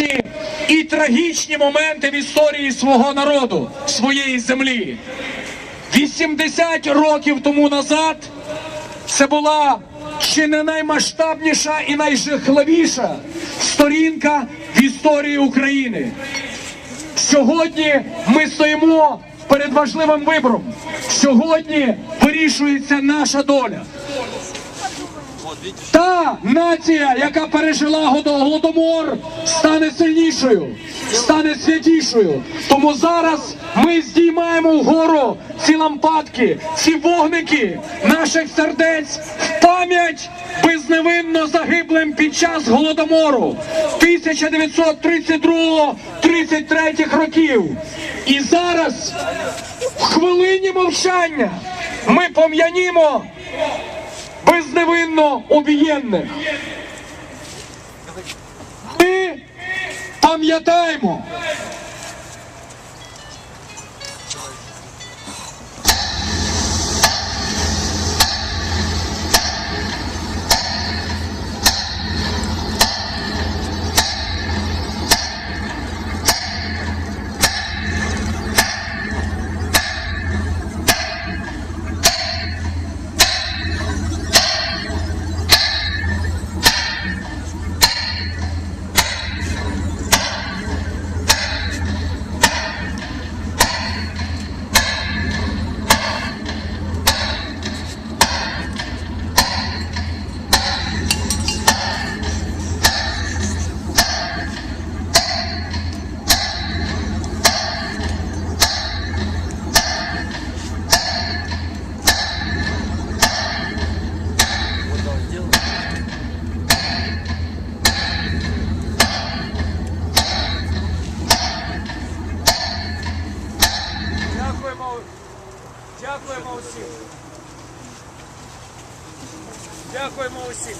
найважчі і трагічні моменти в історії свого народу, своєї землі. 80 років тому назад це була чи не наймасштабніша і найжахливіша сторінка в історії України. Сьогодні ми стоїмо перед важливим вибором. Сьогодні вирішується наша доля. Та нація, яка пережила голодомор, стане сильнішою, стане святішою. Тому зараз ми здіймаємо вгору ці лампадки, ці вогники наших сердець в пам'ять безневинно загиблим під час голодомору 1932-33 років. І зараз в хвилині мовчання ми пом'янімо безневинно об'єднане! Ми пам'ятаємо. Усім. Дякуємо усім.